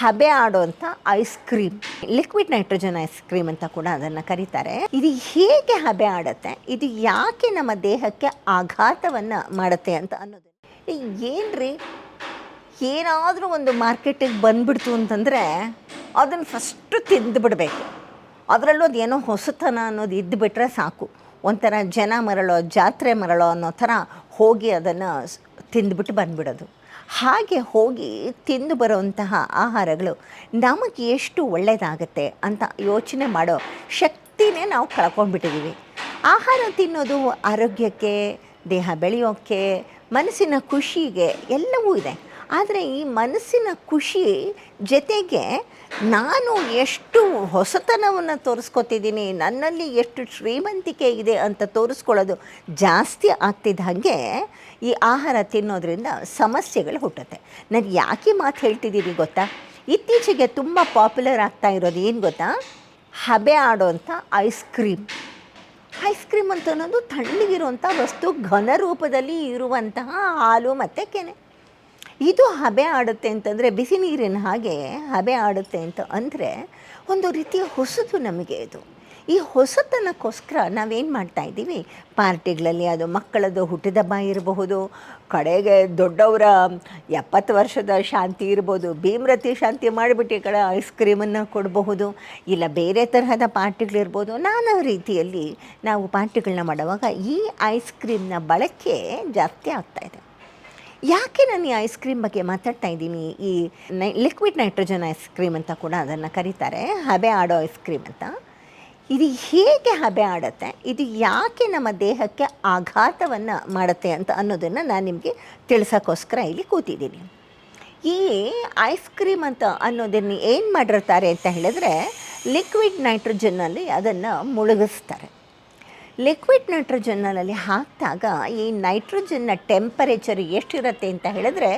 ಹಬೆ ಆಡುವಂಥ ice cream liquid nitrogen ice cream ಅಂತ ಕೂಡ ಅದನ್ನು ಕರೀತಾರೆ. ಇದು ಹೇಗೆ ಹಬೆ ಆಡುತ್ತೆ, ಇದು ಯಾಕೆ ನಮ್ಮ ದೇಹಕ್ಕೆ ಆಘಾತವನ್ನು ಮಾಡುತ್ತೆ ಅಂತ ಅನ್ನೋದು ಏನ್ರಿ? ಏನಾದರೂ ಒಂದು ಮಾರ್ಕೆಟಿಗೆ ಬಂದ್ಬಿಡ್ತು ಅಂತಂದರೆ ಅದನ್ನು ಫಸ್ಟು ತಿಂದು ಬಿಡಬೇಕು. ಅದರಲ್ಲೂ ಅದು ಏನೋ ಹೊಸತನ ಅನ್ನೋದು ಇದ್ದು ಬಿಟ್ಟರೆ ಸಾಕು. ಒಂಥರ ಜನ ಮರಳೋ, ಜಾತ್ರೆ ಮರಳೋ ಅನ್ನೋ ಥರ ಹೋಗಿ ಅದನ್ನು ತಿಂದ್ಬಿಟ್ಟು ಬಂದ್ಬಿಡೋದು. ಹಾಗೆ ಹೋಗಿ ತಿಂದು ಬರುವಂತಹ ಆಹಾರಗಳು ನಮಗೆ ಎಷ್ಟು ಒಳ್ಳೆಯದಾಗತ್ತೆ ಅಂತ ಯೋಚನೆ ಮಾಡೋ ಶಕ್ತಿನೇ ನಾವು ಕಳ್ಕೊಂಡ್ಬಿಟ್ಟಿದ್ದೀವಿ. ಆಹಾರ ತಿನ್ನೋದು ಆರೋಗ್ಯಕ್ಕೆ, ದೇಹ ಬೆಳೆಯೋಕ್ಕೆ, ಮನಸ್ಸಿನ ಖುಷಿಗೆ ಎಲ್ಲವೂ ಇದೆ. ಆದರೆ ಈ ಮನಸ್ಸಿನ ಖುಷಿ ಜೊತೆಗೆ ನಾನು ಎಷ್ಟು ಹೊಸತನವನ್ನು ತೋರಿಸ್ಕೊತಿದ್ದೀನಿ, ನನ್ನಲ್ಲಿ ಎಷ್ಟು ಶ್ರೀಮಂತಿಕೆ ಇದೆ ಅಂತ ತೋರಿಸ್ಕೊಳ್ಳೋದು ಜಾಸ್ತಿ ಆಗ್ತಿದ್ದ ಹಾಗೆ ಈ ಆಹಾರ ತಿನ್ನೋದ್ರಿಂದ ಸಮಸ್ಯೆಗಳು ಹುಟ್ಟುತ್ತೆ. ನಾನು ಯಾಕೆ ಮಾತು ಹೇಳ್ತಿದ್ದೀನಿ ಗೊತ್ತಾ? ಇತ್ತೀಚೆಗೆ ತುಂಬ ಪಾಪ್ಯುಲರ್ ಆಗ್ತಾ ಇರೋದು ಏನು ಗೊತ್ತಾ? ಹಬೆ ಆಡೋಂಥ ಐಸ್ ಕ್ರೀಮ್. ಐಸ್ ಕ್ರೀಮ್ ಅಂತ ಅನ್ನೋದು ತಣ್ಣಗಿರುವಂಥ ವಸ್ತು ಘನ ರೂಪದಲ್ಲಿ ಇರುವಂತಹ ಹಾಲು ಮತ್ತು ಕೆನೆ. ಇದು ಹಬೆ ಆಡುತ್ತೆ ಅಂತಂದರೆ ಬಿಸಿ ನೀರಿನ ಹಾಗೆ ಹಬೆ ಆಡುತ್ತೆ ಅಂತ ಅಂದರೆ ಒಂದು ರೀತಿಯ ಹೊಸತು ನಮಗೆ ಇದು. ಈ ಹೊಸತನಕ್ಕೋಸ್ಕರ ನಾವೇನು ಮಾಡ್ತಾ ಇದ್ದೀವಿ? ಪಾರ್ಟಿಗಳಲ್ಲಿ ಅದು ಮಕ್ಕಳದ್ದು ಹುಟ್ಟಿದಬ್ಬ ಇರಬಹುದು, ಕಡೆಗೆ ದೊಡ್ಡವರ ಎಪ್ಪತ್ತು ವರ್ಷದ ಶಾಂತಿ ಇರ್ಬೋದು ಭೀಮ್ರತಿ ಶಾಂತಿ ಮಾಡಿಬಿಟ್ಟು ಈ ಕಡೆ ಐಸ್ ಕ್ರೀಮನ್ನು ಕೊಡಬಹುದು, ಇಲ್ಲ ಬೇರೆ ತರಹದ ಪಾರ್ಟಿಗಳಿರ್ಬೋದು. ನಾನಾ ರೀತಿಯಲ್ಲಿ ನಾವು ಪಾರ್ಟಿಗಳನ್ನ ಮಾಡುವಾಗ ಈ ಐಸ್ ಕ್ರೀಮ್ನ ಬಳಕೆ ಜಾಸ್ತಿ ಆಗ್ತಾ ಇದೆ. ಯಾಕೆ ನಾನು ಈ ಐಸ್ ಕ್ರೀಮ್ ಬಗ್ಗೆ ಮಾತಾಡ್ತಾ ಇದ್ದೀನಿ? ಈ ನೈ ಲಿಕ್ವಿಡ್ ನೈಟ್ರೋಜನ್ ಐಸ್ ಕ್ರೀಮ್ ಅಂತ ಕೂಡ ಅದನ್ನು ಕರೀತಾರೆ, ಹಬೆ ಆಡೋ ಐಸ್ ಕ್ರೀಮ್ ಅಂತ. ಇದು ಹೇಗೆ ಹಬೆ ಆಡುತ್ತೆ? ಇದು ಯಾಕೆ ನಮ್ಮ ದೇಹಕ್ಕೆ ಆಘಾತವನ್ನು ಮಾಡುತ್ತೆ ಅಂತ ಅನ್ನೋದನ್ನು ನಾನು ನಿಮಗೆ ತಿಳಿಸೋಕ್ಕೋಸ್ಕರ ಇಲ್ಲಿ ಕೂತಿದ್ದೀನಿ. ಈ ಐಸ್ ಕ್ರೀಮ್ ಅಂತ ಅನ್ನೋದನ್ನು ಏನು ಮಾಡಿರ್ತಾರೆ ಅಂತ ಹೇಳಿದ್ರೆ ಲಿಕ್ವಿಡ್ ನೈಟ್ರೋಜನ್ನಲ್ಲಿ ಅದನ್ನು ಮುಳುಗಿಸ್ತಾರೆ. ಲಿಕ್ವಿಡ್ ನೈಟ್ರೋಜನ್ನಲ್ಲಿ ಹಾಕಿದಾಗ ಈ ನೈಟ್ರೋಜನ್ನ ಟೆಂಪರೇಚರ್ ಎಷ್ಟಿರುತ್ತೆ ಅಂತ ಹೇಳಿದ್ರೆ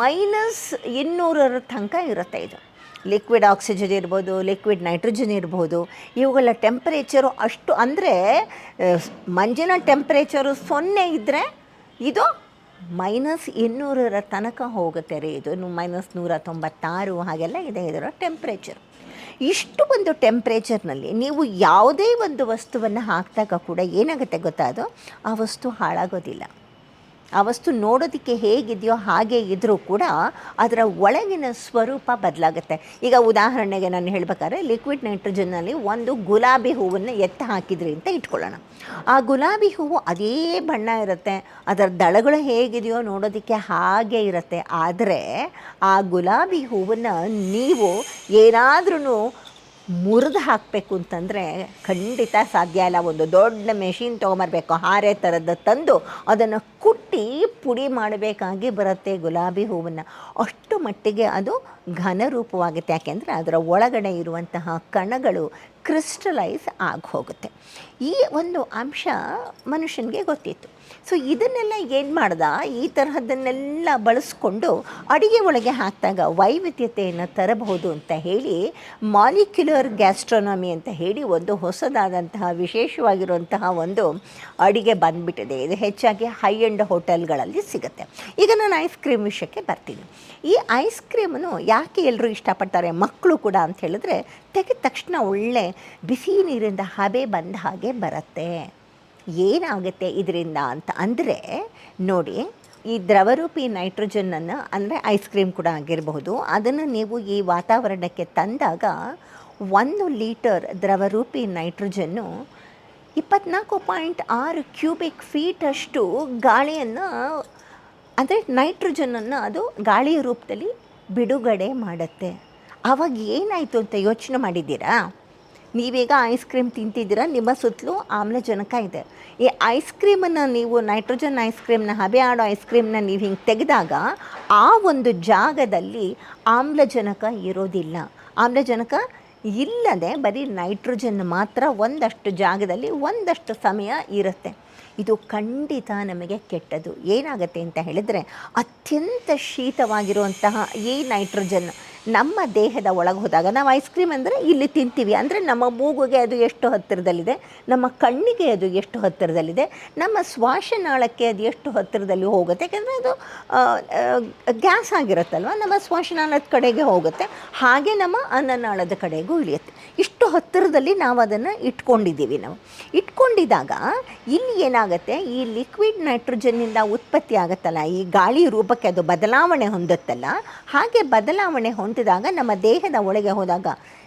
ಮೈನಸ್ ಇನ್ನೂರರ ತನಕ ಇರುತ್ತೆ ಇದು. ಲಿಕ್ವಿಡ್ ಆಕ್ಸಿಜನ್ ಇರ್ಬೋದು, ಲಿಕ್ವಿಡ್ ನೈಟ್ರೋಜನ್ ಇರ್ಬೋದು, ಇವುಗಳ ಟೆಂಪರೇಚರು ಅಷ್ಟು ಅಂದರೆ ಮಂಜಿನ ಟೆಂಪರೇಚರು ಸೊನ್ನೆ ಇದ್ದರೆ ಇದು ಮೈನಸ್ ಇನ್ನೂರರ ತನಕ ಹೋಗುತ್ತೆ ರೀ. ಇದು ಮೈನಸ್ ನೂರ ತೊಂಬತ್ತಾರು ಹಾಗೆಲ್ಲ ಇದೆ ಇದರ ಟೆಂಪ್ರೇಚರ್. ಇಷ್ಟು ಒಂದು ಟೆಂಪ್ರೇಚರ್ನಲ್ಲಿ ನೀವು ಯಾವುದೇ ಒಂದು ವಸ್ತುವನ್ನು ಹಾಕಿದಾಗ ಕೂಡ ಏನಾಗುತ್ತೆ ಗೊತ್ತಾ ಅದು? ಆ ವಸ್ತು ಹಾಳಾಗೋದಿಲ್ಲ. ಆ ವಸ್ತು ನೋಡೋದಕ್ಕೆ ಹೇಗಿದೆಯೋ ಹಾಗೆ ಇದ್ದರೂ ಕೂಡ ಅದರ ಒಳಗಿನ ಸ್ವರೂಪ ಬದಲಾಗುತ್ತೆ. ಈಗ ಉದಾಹರಣೆಗೆ ನಾನು ಹೇಳ್ಬೇಕಾದ್ರೆ ಲಿಕ್ವಿಡ್ ನೈಟ್ರೋಜನ್ನಲ್ಲಿ ಒಂದು ಗುಲಾಬಿ ಹೂವನ್ನು ಎತ್ತ ಹಾಕಿದ್ರಿ ಅಂತ ಇಟ್ಕೊಳ್ಳೋಣ. ಆ ಗುಲಾಬಿ ಹೂವು ಅದೇ ಬಣ್ಣ ಇರುತ್ತೆ, ಅದರ ದಳಗಳು ಹೇಗಿದೆಯೋ ನೋಡೋದಕ್ಕೆ ಹಾಗೆ ಇರುತ್ತೆ. ಆದರೆ ಆ ಗುಲಾಬಿ ಹೂವನ್ನು ನೀವು ಏನಾದ್ರೂ ಮುರಿದು ಹಾಕಬೇಕು ಅಂತಂದರೆ ಖಂಡಿತ ಸಾಧ್ಯ ಇಲ್ಲ. ಒಂದು ದೊಡ್ಡ ಮೆಷಿನ್ ತೊಗೊಂಬರ್ಬೇಕು. ಹಾರೆ ಥರದ್ದು ತಂದು ಅದನ್ನು ಕುಟ್ಟಿ ಪುಡಿ ಮಾಡಬೇಕಾಗಿ ಬರುತ್ತೆ ಗುಲಾಬಿ ಹೂವನ್ನು. ಅಷ್ಟು ಮಟ್ಟಿಗೆ ಅದು ಘನ ರೂಪವಾಗುತ್ತೆ ಯಾಕೆಂದರೆ ಅದರ ಒಳಗಡೆ ಇರುವಂತಹ ಕಣಗಳು ಕ್ರಿಸ್ಟಲೈಸ್ ಆಗಿ ಹೋಗುತ್ತೆ. ಈ ಒಂದು ಅಂಶ ಮನುಷ್ಯನಿಗೆ ಗೊತ್ತಿತ್ತು. ಸೊ ಇದನ್ನೆಲ್ಲ ಏನು ಮಾಡ್ದ? ಈ ತರಹದನ್ನೆಲ್ಲ ಬಳಸ್ಕೊಂಡು ಅಡುಗೆ ಒಳಗೆ ಹಾಕಿದಾಗ ವೈವಿಧ್ಯತೆಯನ್ನು ತರಬಹುದು ಅಂತ ಹೇಳಿ ಮಾಲಿಕ್ಯುಲರ್ ಗ್ಯಾಸ್ಟ್ರೋನಮಿ ಅಂತ ಹೇಳಿ ಒಂದು ಹೊಸದಾದಂತಹ ವಿಶೇಷವಾಗಿರುವಂತಹ ಒಂದು ಅಡಿಗೆ ಬಂದುಬಿಟ್ಟಿದೆ. ಇದು ಹೆಚ್ಚಾಗಿ ಹೈ ಎಂಡ್ ಹೋಟೆಲ್ಗಳಲ್ಲಿ ಸಿಗುತ್ತೆ. ಈಗ ನಾನು ಐಸ್ ಕ್ರೀಮ್ ವಿಷಯಕ್ಕೆ ಬರ್ತೀನಿ. ಈ ಐಸ್ ಕ್ರೀಮನ್ನು ಯಾಕೆ ಎಲ್ಲರೂ ಇಷ್ಟಪಡ್ತಾರೆ? ಮಕ್ಕಳು ಕೂಡ ಅಂತ ಹೇಳಿದ್ರೆ ತೆಗೆದ ತಕ್ಷಣ ಒಳ್ಳೆ ಬಿಸಿ ನೀರಿಂದ ಹಬೆ ಬಂದ ಹಾಗೆ ಬರುತ್ತೆ. ಏನಾಗುತ್ತೆ ಇದರಿಂದ ಅಂತ ಅಂದರೆ, ನೋಡಿ, ಈ ದ್ರವರೂಪಿ ನೈಟ್ರೋಜನ್ನನ್ನು ಅಂದರೆ ಐಸ್ ಕ್ರೀಮ್ ಕೂಡ ಆಗಿರಬಹುದು. ಅದನ್ನು ನೀವು ಈ ವಾತಾವರಣಕ್ಕೆ ತಂದಾಗ ಒಂದು ಲೀಟರ್ ದ್ರವರೂಪಿ ನೈಟ್ರೋಜನ್ನು ಇಪ್ಪತ್ನಾಲ್ಕು ಪಾಯಿಂಟ್ ಆರು ಕ್ಯೂಬಿಕ್ ಫೀಟಷ್ಟು ಗಾಳಿಯನ್ನು, ಅಂದರೆ ನೈಟ್ರೋಜನನ್ನು ಅದು ಗಾಳಿಯ ರೂಪದಲ್ಲಿ ಬಿಡುಗಡೆ ಮಾಡುತ್ತೆ. ಆವಾಗ ಏನಾಯಿತು ಅಂತ ಯೋಚನೆ ಮಾಡಿದ್ದೀರಾ? ನೀವೀಗ ಐಸ್ ಕ್ರೀಮ್ ತಿಂತಿದ್ದೀರ, ನಿಮ್ಮ ಸುತ್ತಲೂ ಆಮ್ಲಜನಕ ಇದೆ. ಈ ಐಸ್ ಕ್ರೀಮನ್ನು ನೀವು ನೈಟ್ರೋಜನ್ ಐಸ್ ಕ್ರೀಮ್ನ ಹಬೆ ಆಡೋ ಐಸ್ ಕ್ರೀಮ್ನ ನೀವು ಹಿಂಗೆ ತೆಗೆದಾಗ ಆ ಒಂದು ಜಾಗದಲ್ಲಿ ಆಮ್ಲಜನಕ ಇರೋದಿಲ್ಲ. ಆಮ್ಲಜನಕ ಇಲ್ಲದೆ ಬರೀ ನೈಟ್ರೋಜನ್ ಮಾತ್ರ ಒಂದಷ್ಟು ಜಾಗದಲ್ಲಿ ಒಂದಷ್ಟು ಸಮಯ ಇರುತ್ತೆ. ಇದು ಖಂಡಿತ ನಮಗೆ ಕೆಟ್ಟದು ಏನಾಗುತ್ತೆ ಅಂತ ಹೇಳಿದರೆ ಅತ್ಯಂತ ಶೀತವಾಗಿರುವಂತಹ ಈ ನೈಟ್ರೋಜನ್ ನಮ್ಮ ದೇಹದ ಒಳಗೆ ಹೋದಾಗ ನಾವು ಐಸ್ ಕ್ರೀಮ್ ಅಂದರೆ ಇಲ್ಲಿ ತಿಂತೀವಿ. ಅಂದರೆ ನಮ್ಮ ಮೂಗುಗೆ ಅದು ಎಷ್ಟು ಹತ್ತಿರದಲ್ಲಿದೆ, ನಮ್ಮ ಕಣ್ಣಿಗೆ ಅದು ಎಷ್ಟು ಹತ್ತಿರದಲ್ಲಿದೆ, ನಮ್ಮ ಶ್ವಾಸನಾಳಕ್ಕೆ ಅದು ಎಷ್ಟು ಹತ್ತಿರದಲ್ಲಿ ಹೋಗುತ್ತೆ. ಯಾಕೆಂದರೆ ಅದು ಗ್ಯಾಸ್ ಆಗಿರುತ್ತಲ್ವ? ನಮ್ಮ ಶ್ವಾಸನಾಳದ ಕಡೆಗೆ ಹೋಗುತ್ತೆ. ಹಾಗೆ ನಮ್ಮ ಅನ್ನನಾಳದ ಕಡೆಗೂ ಇಳಿಯುತ್ತೆ. ಇಷ್ಟು ಹತ್ತಿರದಲ್ಲಿ ನಾವು ಅದನ್ನು ಇಟ್ಕೊಂಡಿದ್ದೀವಿ ನಾವು. ಇಟ್ಕೊಂಡಿದ್ದಾಗ ಇಲ್ಲಿ ಏನಾಗುತ್ತೆ? ಈ ಲಿಕ್ವಿಡ್ ನೈಟ್ರೋಜನ್ನಿಂದ ಉತ್ಪತ್ತಿ ಆಗುತ್ತಲ್ಲ? ಈ ಗಾಳಿ ರೂಪಕ್ಕೆ ಅದು ಬದಲಾವಣೆ ಹೊಂದುತ್ತಲ್ಲ? ಹಾಗೆ ಬದಲಾವಣೆ ಹೊಂದಿದಾಗ, ನಮ್ಮ ದೇಹದ ಒಳಗೆ ಹೋದಾಗ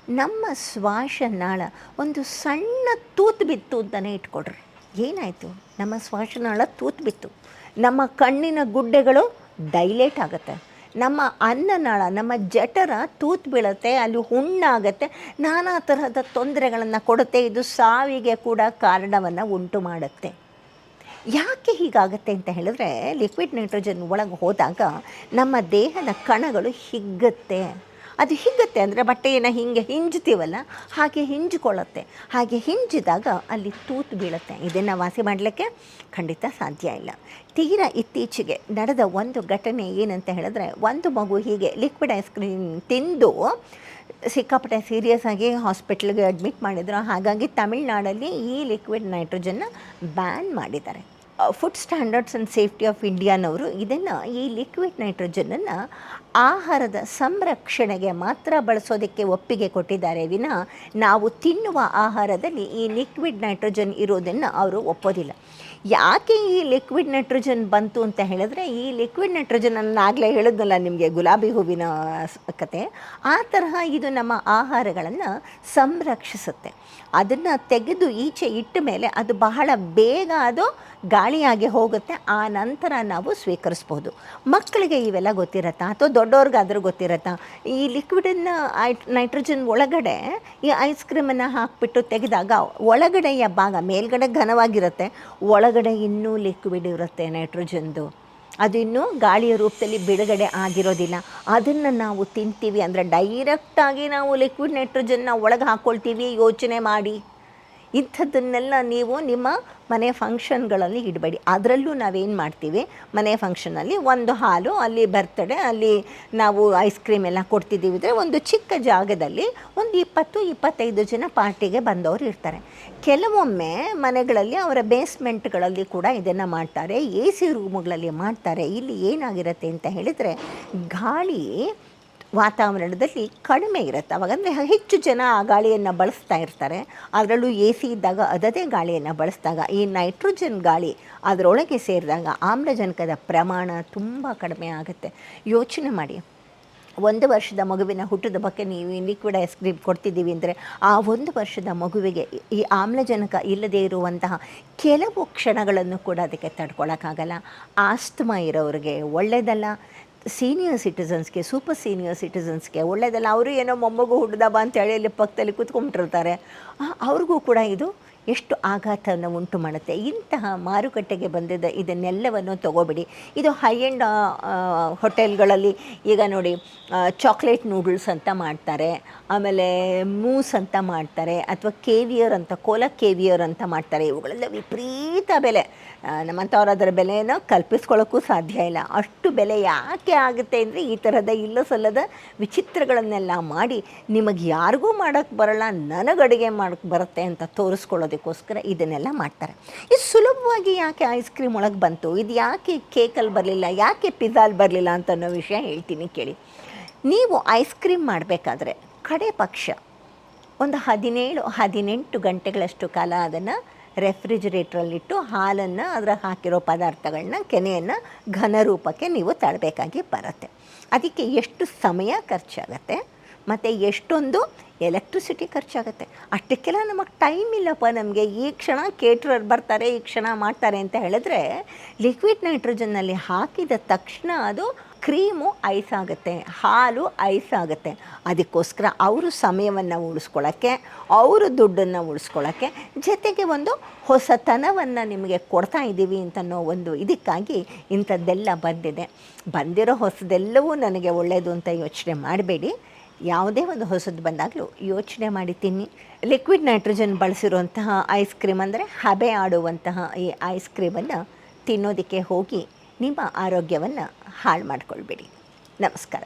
ನಮ್ಮ ಶ್ವಾಸನಾಳ ಒಂದು ಸಣ್ಣ ತೂತು ಬಿತ್ತು ಅಂತಲೇ ಇಟ್ಕೊಡ್ರಿ. ಏನಾಯಿತು? ನಮ್ಮ ಶ್ವಾಸನಾಳ ತೂತು ಬಿತ್ತು. ನಮ್ಮ ಕಣ್ಣಿನ ಗುಡ್ಡೆಗಳು ಡೈಲೇಟ್ ಆಗುತ್ತೆ. ನಮ್ಮ ಅನ್ನನಾಳ ನಮ್ಮ ಜಠರ ತೂತು ಬೀಳುತ್ತೆ, ಅಲ್ಲಿ ಹುಣ್ಣಾಗತ್ತೆ. ನಾನಾ ತರಹದ ತೊಂದರೆಗಳನ್ನು ಕೊಡುತ್ತೆ. ಇದು ಸಾವಿಗೆ ಕೂಡ ಕಾರಣವನ್ನು ಉಂಟು ಮಾಡುತ್ತೆ ಯಾಕೆ ಹೀಗಾಗುತ್ತೆ ಅಂತ ಹೇಳಿದ್ರೆ ಲಿಕ್ವಿಡ್ ನೈಟ್ರೋಜನ್ ಒಳಗೆ ಹೋದಾಗ ನಮ್ಮ ದೇಹದ ಕಣಗಳು ಹಿಗ್ಗುತ್ತೆ. ಅದು ಹಿಗ್ಗುತ್ತೆ ಅಂದರೆ ಬಟ್ಟೆಯನ್ನು ಹಿಂಗೆ ಹಿಂಜ್ತೀವಲ್ಲ, ಹಾಗೆ ಹಿಂಜಿಕೊಳ್ಳುತ್ತೆ. ಹಾಗೆ ಹಿಂಜಿದಾಗ ಅಲ್ಲಿ ತೂತು ಬೀಳುತ್ತೆ. ಇದನ್ನು ವಾಸಿ ಮಾಡಲಿಕ್ಕೆ ಖಂಡಿತ ಸಾಧ್ಯ ಇಲ್ಲ. ತೀರಾ ಇತ್ತೀಚೆಗೆ ನಡೆದ ಒಂದು ಘಟನೆ ಏನಂತ ಹೇಳಿದ್ರೆ, ಒಂದು ಮಗು ಹೀಗೆ ಲಿಕ್ವಿಡ್ ಐಸ್ ಕ್ರೀಮ್ ತಿಂದು ಸಿಕ್ಕಾಪಟ್ಟೆ ಸೀರಿಯಸ್ ಆಗಿ ಹಾಸ್ಪಿಟ್ಲಿಗೆ ಅಡ್ಮಿಟ್ ಮಾಡಿದ್ರು. ಹಾಗಾಗಿ ತಮಿಳ್ನಾಡಲ್ಲಿ ಈ ಲಿಕ್ವಿಡ್ ನೈಟ್ರೋಜನ್ನ ಬ್ಯಾನ್ ಮಾಡಿದ್ದಾರೆ. Food standards and safety of ಇಂಡಿಯಾನವರು ಇದನ್ನು ಈ ಲಿಕ್ವಿಡ್ ನೈಟ್ರೋಜನನ್ನು ಆಹಾರದ ಸಂರಕ್ಷಣೆಗೆ ಮಾತ್ರ ಬಳಸೋದಕ್ಕೆ ಒಪ್ಪಿಗೆ ಕೊಟ್ಟಿದ್ದಾರೆ. ವಿನ ನಾವು ತಿನ್ನುವ ಆಹಾರದಲ್ಲಿ ಈ ಲಿಕ್ವಿಡ್ ನೈಟ್ರೋಜನ್ ಇರೋದನ್ನು ಅವರು ಒಪ್ಪೋದಿಲ್ಲ. ಯಾಕೆ ಈ ಲಿಕ್ವಿಡ್ ನೈಟ್ರೋಜನ್ ಬಂತು ಅಂತ ಹೇಳಿದ್ರೆ, ಈ ಲಿಕ್ವಿಡ್ ನೈಟ್ರೋಜನ್ ನಾನು ಆಗಲೇ ಹೇಳಿದ್ನಲ್ಲ ನಿಮಗೆ ಗುಲಾಬಿ ಹೂವಿನ ಕತೆ. ಆ ತರಹ ಇದು ನಮ್ಮ ಆಹಾರಗಳನ್ನು ಸಂರಕ್ಷಿಸುತ್ತೆ. ಅದನ್ನು ತೆಗೆದು ಈಚೆ ಇಟ್ಟ ಮೇಲೆ ಅದು ಬಹಳ ಬೇಗ ಅದು ಗಾಳಿಯಾಗಿ ಹೋಗುತ್ತೆ. ಆ ನಂತರ ನಾವು ಸ್ವೀಕರಿಸ್ಬೋದು. ಮಕ್ಕಳಿಗೆ ಇವೆಲ್ಲ ಗೊತ್ತಿರತ್ತಾ? ಅಥವಾ ದೊಡ್ಡವ್ರಿಗಾದರೂ ಗೊತ್ತಿರತ್ತಾ? ಈ ಲಿಕ್ವಿಡನ್ನು ನೈಟ್ರೋಜನ್ ಒಳಗಡೆ ಈ ಐಸ್ ಕ್ರೀಮನ್ನು ಹಾಕಿಬಿಟ್ಟು ತೆಗೆದಾಗ ಒಳಗಡೆಯ ಭಾಗ ಮೇಲ್ಗಡೆ ಘನವಾಗಿರುತ್ತೆ. ಒಳಗಡೆ ಇನ್ನೂ ಲಿಕ್ವಿಡ್ ಇರುತ್ತೆ ನೈಟ್ರೋಜನ್ದು. ಅದು ಇನ್ನೂ ಗಾಳಿಯ ರೂಪದಲ್ಲಿ ಬಿಡುಗಡೆ ಆಗಿರೋದಿಲ್ಲ. ಅದನ್ನು ನಾವು ತಿಂತೀವಿ. ಅಂದರೆ ಡೈರೆಕ್ಟಾಗಿ ನಾವು ಲಿಕ್ವಿಡ್ ನೈಟ್ರೋಜನ್ನ ಒಳಗೆ ಹಾಕ್ಕೊಳ್ತೀವಿ ಯೋಚನೆ ಮಾಡಿ. ಇಂಥದ್ದನ್ನೆಲ್ಲ ನೀವು ನಿಮ್ಮ ಮನೆ ಫಂಕ್ಷನ್ಗಳಲ್ಲಿ ಇಡಬೇಡಿ. ಅದರಲ್ಲೂ ನಾವೇನು ಮಾಡ್ತೀವಿ? ಮನೆ ಫಂಕ್ಷನಲ್ಲಿ ಒಂದು ಹಾಲು, ಅಲ್ಲಿ ಬರ್ತಡೆ, ಅಲ್ಲಿ ನಾವು ಐಸ್ ಕ್ರೀಮ್ ಎಲ್ಲ ಕೊಡ್ತಿದ್ದೀವಿ ಅಂದರೆ ಒಂದು ಚಿಕ್ಕ ಜಾಗದಲ್ಲಿ ಒಂದು ಇಪ್ಪತ್ತು, ಇಪ್ಪತ್ತೈದು ಜನ ಪಾರ್ಟಿಗೆ ಬಂದವರು ಇರ್ತಾರೆ. ಕೆಲವೊಮ್ಮೆ ಮನೆಗಳಲ್ಲಿ ಅವರ ಬೇಸ್ಮೆಂಟ್ಗಳಲ್ಲಿ ಕೂಡ ಇದನ್ನು ಮಾಡ್ತಾರೆ. ಎ ಸಿ ರೂಮುಗಳಲ್ಲಿ ಮಾಡ್ತಾರೆ. ಇಲ್ಲಿ ಏನಾಗಿರುತ್ತೆ ಅಂತ ಹೇಳಿದರೆ ಗಾಳಿ ವಾತಾವರಣದಲ್ಲಿ ಕಡಿಮೆ ಇರುತ್ತೆ. ಅವಾಗಂದರೆ ಹೆಚ್ಚು ಜನ ಆ ಗಾಳಿಯನ್ನು ಬಳಸ್ತಾ ಇರ್ತಾರೆ. ಅದರಲ್ಲೂ ಎ ಸಿ ಇದ್ದಾಗ ಅದದೇ ಗಾಳಿಯನ್ನು ಬಳಸಿದಾಗ ಈ ನೈಟ್ರೋಜನ್ ಗಾಳಿ ಅದರೊಳಗೆ ಸೇರಿದಾಗ ಆಮ್ಲಜನಕದ ಪ್ರಮಾಣ ತುಂಬ ಕಡಿಮೆ ಆಗುತ್ತೆ. ಯೋಚನೆ ಮಾಡಿ. ಒಂದು ವರ್ಷದ ಮಗುವಿನ ಹುಟ್ಟದ ಬಗ್ಗೆ ನೀವು ಲಿಕ್ವಿಡ್ ಐಸ್ ಕ್ರೀಮ್ ಕೊಡ್ತಿದ್ದೀವಿ ಅಂದರೆ ಆ ಒಂದು ವರ್ಷದ ಮಗುವಿಗೆ ಈ ಆಮ್ಲಜನಕ ಇಲ್ಲದೇ ಇರುವಂತಹ ಕೆಲವು ಕ್ಷಣಗಳನ್ನು ಕೂಡ ಅದಕ್ಕೆ ತಡ್ಕೊಳ್ಳೋಕ್ಕಾಗಲ್ಲ ಆಸ್ತಮಾ ಇರೋರಿಗೆ ಒಳ್ಳೆಯದಲ್ಲ ಸೀನಿಯರ್ ಸಿಟಿಸನ್ಸ್ಗೆ ಸೂಪರ್ ಸೀನಿಯರ್ ಸಿಟಿಸನ್ಸ್ಗೆ ಒಳ್ಳೆಯದಲ್ಲ ಅವರು ಏನೋ ಮೊಮ್ಮಗು ಅಂತ ಅಂತೇಳಿ ಅಲ್ಲಿ ಪಕ್ಕದಲ್ಲಿ ಕೂತ್ಕೊಂಡ್ಬಿಟ್ಟಿರ್ತಾರೆ. ಅವ್ರಿಗೂ ಕೂಡ ಇದು ಎಷ್ಟು ಆಘಾತವನ್ನು ಉಂಟು ಮಾಡುತ್ತೆ. ಇಂತಹ ಮಾರುಕಟ್ಟೆಗೆ ಬಂದಿದ್ದ ಇದನ್ನೆಲ್ಲವನ್ನು ತಗೋಬೇಡಿ. ಇದು ಹೈ ಎಂಡ್ ಹೋಟೆಲ್ಗಳಲ್ಲಿ ಈಗ ನೋಡಿ ಚಾಕ್ಲೇಟ್ ನೂಡಲ್ಸ್ ಅಂತ ಮಾಡ್ತಾರೆ, ಆಮೇಲೆ ಮೂಸ್ ಅಂತ ಮಾಡ್ತಾರೆ, ಅಥವಾ ಕೇವಿಯರ್ ಅಂತ ಕೋಲ ಕೇವಿಯರ್ ಅಂತ ಮಾಡ್ತಾರೆ. ಇವುಗಳೆಲ್ಲ ವಿಪರೀತ ಬೆಲೆ. ನಮ್ಮಂಥವ್ರು ಅದರ ಬೆಲೆಯನ್ನು ಕಲ್ಪಿಸ್ಕೊಳ್ಳೋಕ್ಕೂ ಸಾಧ್ಯ ಇಲ್ಲ. ಅಷ್ಟು ಬೆಲೆ ಯಾಕೆ ಆಗುತ್ತೆ ಅಂದರೆ ಈ ಥರದ ಇಲ್ಲ ಸಲ್ಲದ ವಿಚಿತ್ರಗಳನ್ನೆಲ್ಲ ಮಾಡಿ ನಿಮಗೆ ಯಾರಿಗೂ ಮಾಡೋಕ್ಕೆ ಬರಲ್ಲ, ನನಗೆ ಅಡುಗೆ ಮಾಡೋಕ್ಕೆ ಬರುತ್ತೆ ಅಂತ ತೋರಿಸ್ಕೊಳ್ಳೋದಕ್ಕೋಸ್ಕರ ಇದನ್ನೆಲ್ಲ ಮಾಡ್ತಾರೆ. ಇದು ಸುಲಭವಾಗಿ ಯಾಕೆ ಐಸ್ ಕ್ರೀಮ್ ಒಳಗೆ ಬಂತು? ಇದು ಯಾಕೆ ಕೇಕಲ್ಲಿ ಬರಲಿಲ್ಲ? ಯಾಕೆ ಪಿಜ್ಜಾಲ್ ಬರಲಿಲ್ಲ ಅಂತ ಅನ್ನೋ ವಿಷಯ ಹೇಳ್ತೀನಿ ಕೇಳಿ. ನೀವು ಐಸ್ ಕ್ರೀಮ್ ಮಾಡಬೇಕಾದ್ರೆ ಕಡೆ ಪಕ್ಷ ಒಂದು ಹದಿನೇಳು, ಹದಿನೆಂಟು ಗಂಟೆಗಳಷ್ಟು ಕಾಲ ಅದನ್ನು ರೆಫ್ರಿಜರೇಟ್ರಲ್ಲಿಟ್ಟು ಹಾಲನ್ನು ಅದರ ಹಾಕಿರೋ ಪದಾರ್ಥಗಳನ್ನ ಕೆನೆಯನ್ನು ಘನ ರೂಪಕ್ಕೆ ನೀವು ತಳ್ಳಬೇಕಾಗಿ ಬರುತ್ತೆ. ಅದಕ್ಕೆ ಎಷ್ಟು ಸಮಯ ಖರ್ಚಾಗತ್ತೆ? ಮತ್ತು ಎಷ್ಟೊಂದು ಎಲೆಕ್ಟ್ರಿಸಿಟಿ ಖರ್ಚಾಗುತ್ತೆ. ಅಷ್ಟಕ್ಕೆಲ್ಲ ನಮಗೆ ಟೈಮ್ ಇಲ್ಲಪ್ಪ ನಮಗೆ. ಈ ಕ್ಷಣ ಕೇಟ್ರರ್ ಬರ್ತಾರೆ, ಈ ಕ್ಷಣ ಮಾಡ್ತಾರೆ ಅಂತ ಹೇಳಿದ್ರೆ ಲಿಕ್ವಿಡ್ ನೈಟ್ರೋಜನ್ನಲ್ಲಿ ಹಾಕಿದ ತಕ್ಷಣ ಅದು ಕ್ರೀಮು ಐಸ್ ಆಗುತ್ತೆ, ಹಾಲು ಐಸ್ ಆಗುತ್ತೆ. ಅದಕ್ಕೋಸ್ಕರ ಅವರು ಸಮಯವನ್ನು ಉಳಿಸ್ಕೊಳ್ಳೋಕ್ಕೆ ಅವರು ದುಡ್ಡನ್ನು ಉಳಿಸ್ಕೊಳ್ಳೋಕ್ಕೆ ಜೊತೆಗೆ ಒಂದು ಹೊಸತನವನ್ನು ನಿಮಗೆ ಕೊಡ್ತಾ ಇದ್ದೀವಿ ಅಂತನೋ ಒಂದು ಇದಕ್ಕಾಗಿ ಇಂಥದ್ದೆಲ್ಲ ಬಂದಿದೆ. ಬಂದಿರೋ ಹೊಸದೆಲ್ಲವೂ ನನಗೆ ಒಳ್ಳೆಯದು ಅಂತ ಯೋಚನೆ ಮಾಡಬೇಡಿ. ಯಾವುದೇ ಒಂದು ಹೊಸದು ಬಂದಾಗಲೂ ಯೋಚನೆ ಮಾಡಿ ತಿನ್ನಿ. ಲಿಕ್ವಿಡ್ ನೈಟ್ರೋಜನ್ ಬಳಸಿರುವಂತಹ ಐಸ್ ಕ್ರೀಮ್ ಅಂದರೆ ಹಬೆ ಆಡುವಂತಹ ಈ ಐಸ್ ಕ್ರೀಮನ್ನು ತಿನ್ನೋದಕ್ಕೆ ಹೋಗಿ ನಿಮ್ಮ ಆರೋಗ್ಯವನ್ನು ಹಾಳು ಮಾಡಿಕೊಳ್ಬೇಡಿ. ನಮಸ್ಕಾರ.